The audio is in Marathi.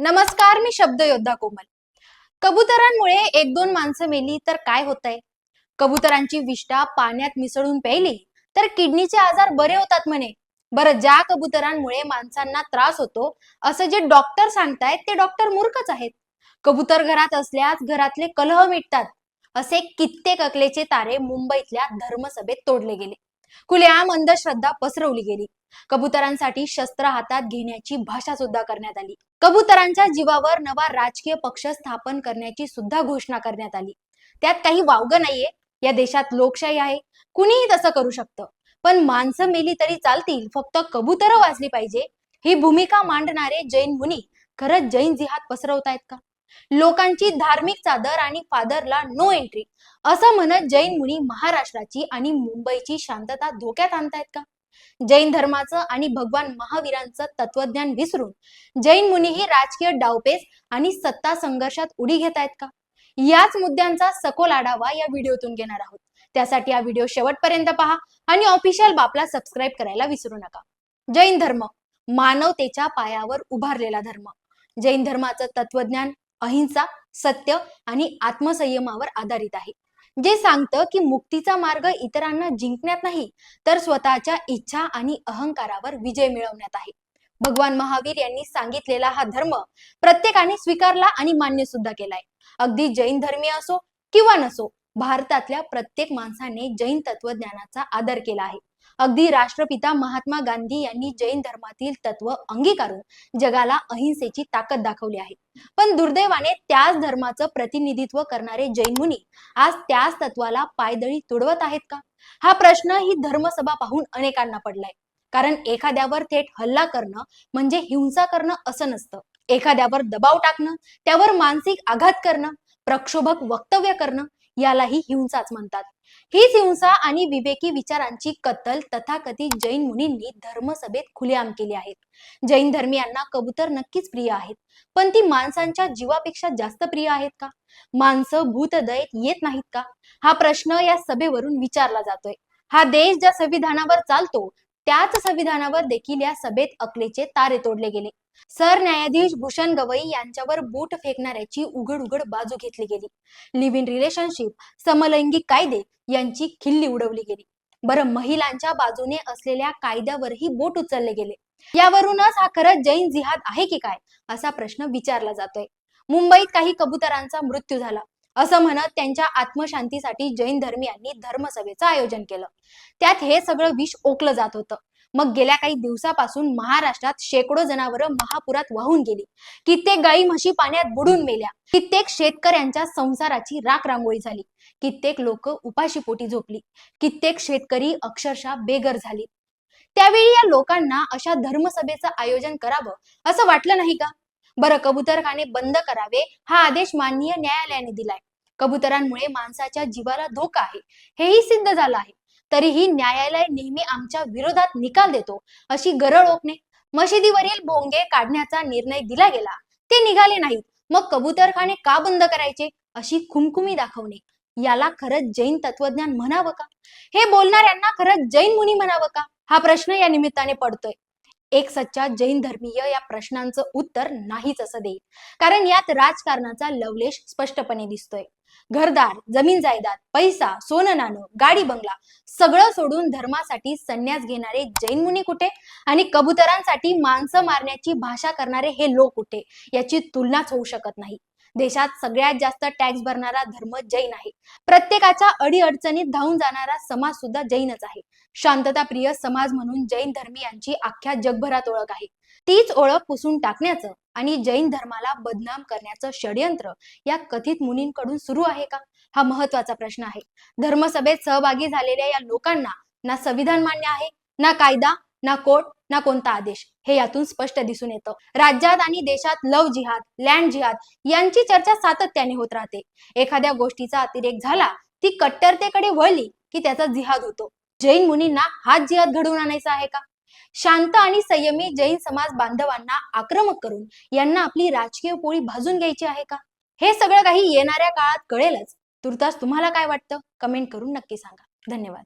नमस्कार मी शब्द योद्धा कोमल. कबुतरांमुळे एक दोन माणसं मेली तर काय होतंय? कबुतरांची विष्ठा पाण्यात मिसळून प्यायली तर किडनीचे आजार बरे होतात म्हणे. बरं ज्या कबुतरांमुळे माणसांना त्रास होतो असं जे डॉक्टर सांगतायत ते डॉक्टर मूर्खच आहेत. कबुतर घरात असल्यास घरातले कलह मिटतात. असे कित्येक अकलेचे तारे मुंबईतल्या धर्मसभेत तोडले गेले. खुलेआम अंधश्रद्धा पसरवली गेली. कबुतरांसाठी शस्त्र हातात घेण्याची भाषा सुद्धा करण्यात आली. कबुतरांच्या जीवावर नवा राजकीय पक्ष स्थापन करण्याची सुद्धा घोषणा करण्यात आली. त्यात काही वावगं नाहीये. या देशात लोकशाही आहे. कुणीही तसं करू शकतं. पण माणसं मेली तरी चालतील. फक्त कबुतर वाचली पाहिजे. ही भूमिका मांडणारे जैन मुनी खरंच जैन जिहाद पसरवतायत का? लोकांची धार्मिक चादर आणि फादरला नो एंट्री असं म्हणत जैन मुनी महाराष्ट्राची आणि मुंबईची शांतता धोक्यात आणतायत का? जैन धर्माचं आणि भगवान महावीरांचं तत्वज्ञान विसरून जैन मुनीही राजकीय डावपेच आणि सत्ता संघर्षात उडी घेत आहेत का? याच मुद्द्यांचा सखोल आढावा या व्हिडिओतून घेणार आहोत. त्यासाठी हा व्हिडिओ शेवटपर्यंत पहा आणि ऑफिशियल बापला सबस्क्राईब करायला विसरू नका. जैन धर्म मानवतेच्या पायावर उभारलेला धर्म. जैन धर्माचं तत्वज्ञान अहिंसा सत्य आणि आत्मसंयमावर आधारित आहे. जे सांगतं की मुक्तीचा मार्ग इतरांना जिंकण्यात नाही तर स्वतःच्या इच्छा आणि अहंकारावर विजय मिळवण्यात आहे. भगवान महावीर यांनी सांगितलेला हा धर्म प्रत्येकाने स्वीकारला आणि मान्य सुद्धा केलाय. अगदी जैन धर्मीय असो किंवा नसो भारतातल्या प्रत्येक माणसाने जैन तत्वज्ञानाचा आदर केला आहे. अगदी राष्ट्रपिता महात्मा गांधी यांनी जैन धर्मातील तत्व अंगीकारून जगाला अहिंसेची ताकद दाखवली आहे. पण दुर्दैवाने त्याच धर्माचं प्रतिनिधित्व करणारे जैन मुनी आज त्याच तत्वाला पायदळी तुडवत आहेत का? हा प्रश्न ही धर्मसभा पाहून अनेकांना पडलाय. कारण एखाद्यावर थेट हल्ला करणं म्हणजे हिंसा करणं असं नसतं. एखाद्यावर दबाव टाकणं त्यावर मानसिक आघात करणं प्रक्षोभक वक्तव्य करणं यालाही हिंसाच म्हणतात. हीच हिंसा आणि विवेकी विचारांची कत्तल तथाकथित जैन मुनींनी धर्मसभेत खुलेआम केली आहेत. जैन धर्मियांना कबूतर नक्कीच प्रिय आहेत. पण ती माणसांच्या जीवापेक्षा जास्त प्रिय आहेत का? माणसं भूतदयेत येत नाहीत का? हा प्रश्न या सभेवरून विचारला जातोय. हा देश ज्या संविधानावर चालतो त्याच संविधानावर देखील या सभेत अकलेचे तारे तोडले गेले. सरन्यायाधीश भूषण गवई यांच्यावर बूट फेकणाऱ्याची उघड उघड बाजू घेतली गेली. लिव्ह इन रिलेशनशिप समलैंगिक कायदे यांची खिल्ली उडवली गेली. बरं महिलांच्या बाजूने असलेल्या कायद्यावरही बोट उचलले गेले. यावरूनच हा खरंच जैन जिहाद आहे की काय असा प्रश्न विचारला जातोय. मुंबईत काही कबुतरांचा मृत्यू झाला. असं म्हणत त्यांच्या आत्मशांतीसाठी जैन धर्मियांनी धर्मसभेचं आयोजन केलं. त्यात हे सगळं विष ओकलं जात होतं. मग गेल्या काही दिवसापासून महाराष्ट्रात शेकडो जनावरं महापुरात वाहून गेली. कित्येक गायी म्हशी पाण्यात बुडून मेल्या. कित्येक शेतकऱ्यांच्या संसाराची राख रांगोळी झाली. कित्येक लोक उपाशी पोटी झोपली. कित्येक शेतकरी अक्षरशः बेघर झाली. त्यावेळी या लोकांना अशा धर्मसभेचं आयोजन करावं असं वाटलं नाही का? बरं कबुतरखाने बंद करावे हा आदेश माननीय न्यायालयाने दिलाय. कबुतरांमुळे माणसाच्या जीवाला धोका आहे. हेही सिद्ध झालं आहे. तरीही न्यायालय नेहमी आमच्या विरोधात निकाल देतो अशी गरळ ओकणे. मशिदीवरील भोंगे काढण्याचा निर्णय दिला गेला. ते निघाले नाहीत. मग कबूतरखाने का बंद करायचे? अशी खुमखुमी दाखवणे. याला खरंच जैन तत्वज्ञान म्हणावं का? हे बोलणाऱ्यांना खरंच जैन मुनी म्हणावं का? हा प्रश्न या निमित्ताने पडतोय. एक सच्चा जैन धर्मीय या प्रश्नांचं उत्तर नाहीच असं देईल. कारण यात राजकारणाचा लवलेश स्पष्टपणे दिसतोय. घरदार जमीन जायदाद पैसा सोनं नाणं गाडी बंगला सगळं सोडून धर्मासाठी संन्यास घेणारे जैन मुनी कुठे? आणि कबुतरांसाठी माणसं मारण्याची भाषा करणारे हे लोक कुठे? याची तुलनाच होऊ शकत नाही. देशात सगळ्यात जास्त टॅक्स भरणारा धर्म जैन आहे. प्रत्येकाच्या अडीअडचणीत धावून जाणारा समाज सुद्धा जैनच आहे. शांतता प्रिय समाज म्हणून जैन धर्मियांची अख्ख्या जगभरात ओळख आहे. तीच ओळख पुसून टाकण्याचं आणि जैन धर्माला बदनाम करण्याचं षडयंत्र या कथित मुनींकडून सुरू आहे का? हा महत्त्वाचा प्रश्न आहे. धर्मसभेत सहभागी झालेल्या या लोकांना ना संविधान मान्य आहे ना कायदा ना कोर्ट ना कोणता आदेश. हे यातून स्पष्ट दिसून येतं. राज्यात आणि देशात लव जिहाद लँड जिहाद यांची चर्चा सातत्याने होत राहते. एखाद्या गोष्टीचा अतिरेक झाला ती कट्टरतेकडे वळली की त्याचा जिहाद होतो. जैन मुनींना हात जिहाद घडवून आणायचा आहे का? शांत आणि संयमी जैन समाज बांधवांना आक्रमक करून यांना आपली राजकीय पोळी भाजून घ्यायची आहे का? हे सगळं काही येणाऱ्या काळात कळेलच. तुर्तास तुम्हाला काय वाटतं? कमेंट करून नक्की सांगा. धन्यवाद.